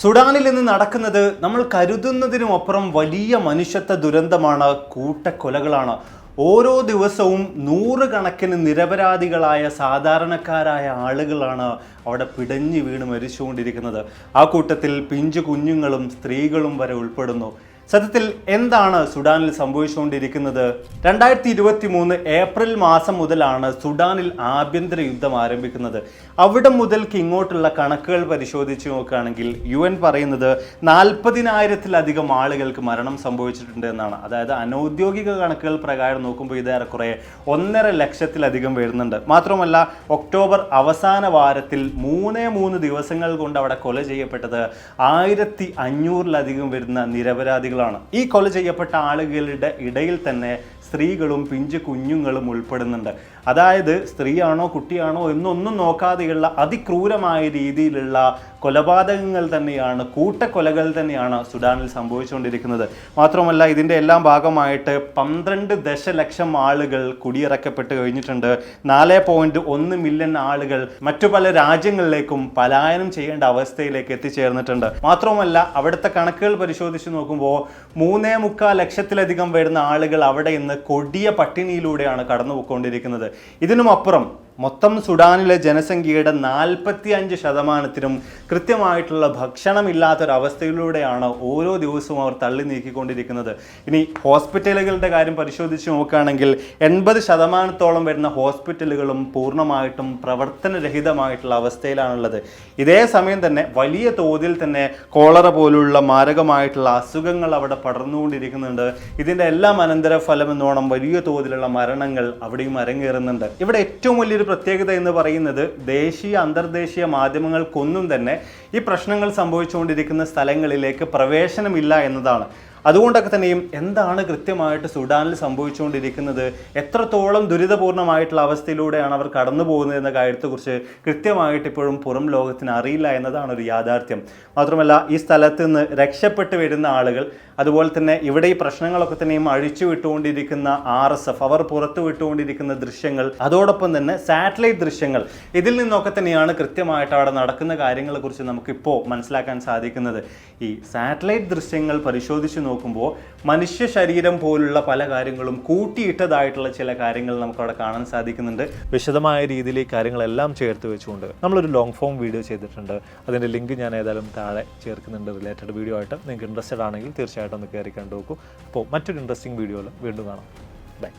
സുഡാനിൽ നിന്ന് നടക്കുന്നത് നമ്മൾ കരുതുന്നതിനും അപ്പുറം വലിയ മനുഷ്യത്വ ദുരന്തമാണ് കൂട്ടക്കൊലകളാണ്. ഓരോ ദിവസവും നൂറുകണക്കിന് നിരപരാധികളായ സാധാരണക്കാരായ ആളുകളാണ് അവിടെ പിടഞ്ഞു വീണ് മരിച്ചുകൊണ്ടിരിക്കുന്നത്. ആ കൂട്ടത്തിൽ പിഞ്ചു കുഞ്ഞുങ്ങളും സ്ത്രീകളും വരെ ഉൾപ്പെടുന്നു. സത്യത്തിൽ എന്താണ് സുഡാനിൽ സംഭവിച്ചുകൊണ്ടിരിക്കുന്നത്? രണ്ടായിരത്തി ഇരുപത്തി മൂന്ന് ഏപ്രിൽ മാസം മുതലാണ് സുഡാനിൽ ആഭ്യന്തര യുദ്ധം ആരംഭിക്കുന്നത്. അവിടെ മുതൽക്ക് ഇങ്ങോട്ടുള്ള കണക്കുകൾ പരിശോധിച്ച് നോക്കുകയാണെങ്കിൽ യു എൻ പറയുന്നത് നാൽപ്പതിനായിരത്തിലധികം ആളുകൾക്ക് മരണം സംഭവിച്ചിട്ടുണ്ട് എന്നാണ്. അതായത് അനൗദ്യോഗിക കണക്കുകൾ പ്രകാരം നോക്കുമ്പോൾ ഇത് ഏറെക്കുറെ ഒന്നര ലക്ഷത്തിലധികം വരുന്നുണ്ട്. മാത്രമല്ല ഒക്ടോബർ അവസാന വാരത്തിൽ മൂന്നേ മൂന്ന് ദിവസങ്ങൾ കൊണ്ട് അവിടെ കൊല ചെയ്യപ്പെട്ടത് ആയിരത്തി അഞ്ഞൂറിലധികം വരുന്ന നിരപരാധികളാണ് ഈ കൊല ചെയ്യപ്പെട്ട ആളുകളുടെ ഇടയിൽ തന്നെ സ്ത്രീകളും പിഞ്ചു കുഞ്ഞുങ്ങളും ഉൾപ്പെടുന്നുണ്ട്. അതായത് സ്ത്രീയാണോ കുട്ടിയാണോ എന്നൊന്നും നോക്കാതെയുള്ള അതിക്രൂരമായ രീതിയിലുള്ള കൊലപാതകങ്ങൾ തന്നെയാണ് കൂട്ടക്കൊലകൾ തന്നെയാണ് സുഡാനിൽ സംഭവിച്ചുകൊണ്ടിരിക്കുന്നത്. മാത്രമല്ല ഇതിന്റെ എല്ലാം ഭാഗമായിട്ട് പന്ത്രണ്ട് ദശലക്ഷം ആളുകൾ കുടിയിറക്കപ്പെട്ട് കഴിഞ്ഞിട്ടുണ്ട്. നാല് പോയിന്റ് ഒന്ന് മില്യൺ ആളുകൾ മറ്റു പല രാജ്യങ്ങളിലേക്കും പലായനം ചെയ്യേണ്ട അവസ്ഥയിലേക്ക് എത്തിച്ചേർന്നിട്ടുണ്ട്. മാത്രമല്ല അവിടുത്തെ കണക്കുകൾ പരിശോധിച്ച് നോക്കുമ്പോൾ മൂന്നേ മുക്കാൽ ലക്ഷത്തിലധികം വരുന്ന ആളുകൾ അവിടെ ഇന്ന് കൊടിയ പട്ടിണിയിലൂടെയാണ് കടന്നുപോയിക്കൊണ്ടിരിക്കുന്നത്. ഇതിനുമപ്പുറം മൊത്തം സുഡാനിലെ ജനസംഖ്യയുടെ നാൽപ്പത്തി അഞ്ച് ശതമാനത്തിനും കൃത്യമായിട്ടുള്ള ഭക്ഷണമില്ലാത്തൊരവസ്ഥയിലൂടെയാണ് ഓരോ ദിവസവും അവർ തള്ളി നീക്കിക്കൊണ്ടിരിക്കുന്നത്. ഇനി ഹോസ്പിറ്റലുകളുടെ കാര്യം പരിശോധിച്ച് നോക്കുകയാണെങ്കിൽ എൺപത് ശതമാനത്തോളം വരുന്ന ഹോസ്പിറ്റലുകളും പൂർണമായിട്ടും പ്രവർത്തനരഹിതമായിട്ടുള്ള അവസ്ഥയിലാണുള്ളത്. ഇതേ സമയം തന്നെ വലിയ തോതിൽ തന്നെ കോളറ പോലുള്ള മാരകമായിട്ടുള്ള അസുഖങ്ങൾ അവിടെ പടർന്നുകൊണ്ടിരിക്കുന്നുണ്ട്. ഇതിന്റെ എല്ലാം അനന്തരഫലം എന്നോണം വലിയ തോതിലുള്ള മരണങ്ങൾ അവിടെയും അരങ്ങേറുന്നുണ്ട്. ഇവിടെ ഏറ്റവും വലിയൊരു പ്രത്യേകത എന്ന് പറയുന്നത് ദേശീയ അന്തർദേശീയ മാധ്യമങ്ങൾക്കൊന്നും തന്നെ ഈ പ്രശ്നങ്ങൾ സംഭവിച്ചുകൊണ്ടിരിക്കുന്ന സ്ഥലങ്ങളിലേക്ക് പ്രവേശനമില്ല എന്നതാണ്. അതുകൊണ്ടൊക്കെ തന്നെയും എന്താണ് കൃത്യമായിട്ട് സുഡാനിൽ സംഭവിച്ചുകൊണ്ടിരിക്കുന്നത്? എത്രത്തോളം ദുരിതപൂർണമായിട്ടുള്ള അവസ്ഥയിലൂടെയാണ് അവർ കടന്നു പോകുന്നത് എന്ന കാര്യത്തെക്കുറിച്ച് കൃത്യമായിട്ട് ഇപ്പോഴും പുറം ലോകത്തിന് അറിയില്ല എന്നതാണ് ഒരു യാഥാർത്ഥ്യം. മാത്രമല്ല ഈ സ്ഥലത്ത് നിന്ന് രക്ഷപ്പെട്ട് വരുന്ന ആളുകൾ അതുപോലെ തന്നെ ഇവിടെ ഈ പ്രശ്നങ്ങളൊക്കെ തന്നെയും അഴിച്ചു വിട്ടുകൊണ്ടിരിക്കുന്ന ആർ എസ് എഫ് അവർ പുറത്തു വിട്ടുകൊണ്ടിരിക്കുന്ന ദൃശ്യങ്ങൾ അതോടൊപ്പം തന്നെ സാറ്റലൈറ്റ് ദൃശ്യങ്ങൾ ഇതിൽ നിന്നൊക്കെ തന്നെയാണ് കൃത്യമായിട്ട് അവിടെ നടക്കുന്ന കാര്യങ്ങളെക്കുറിച്ച് നമുക്കിപ്പോൾ മനസ്സിലാക്കാൻ സാധിക്കുന്നത്. ഈ സാറ്റലൈറ്റ് ദൃശ്യങ്ങൾ പരിശോധിച്ച് നോക്കുമ്പോൾ മനുഷ്യ ശരീരം പോലുള്ള പല കാര്യങ്ങളും കൂട്ടിയിട്ടതായിട്ടുള്ള ചില കാര്യങ്ങൾ നമുക്ക് അവിടെ കാണാൻ സാധിക്കുന്നുണ്ട്. വിശദമായ രീതിയിൽ ഈ കാര്യങ്ങളെല്ലാം ചേർത്ത് വെച്ചുകൊണ്ട് നമ്മളൊരു ലോങ് ഫോം വീഡിയോ ചെയ്തിട്ടുണ്ട്. അതിന്റെ ലിങ്ക് ഞാൻ ഏതായാലും താഴെ ചേർക്കുന്നുണ്ട് റിലേറ്റഡ് വീഡിയോ ആയിട്ട്. നിങ്ങൾക്ക് ഇൻട്രസ്റ്റഡ് ആണെങ്കിൽ തീർച്ചയായിട്ടും ഒന്ന് കയറി കണ്ടു നോക്കൂ അപ്പോൾ മറ്റൊരു ഇൻട്രസ്റ്റിംഗ് വീഡിയോയിൽ വീണ്ടും കാണാം. ബൈ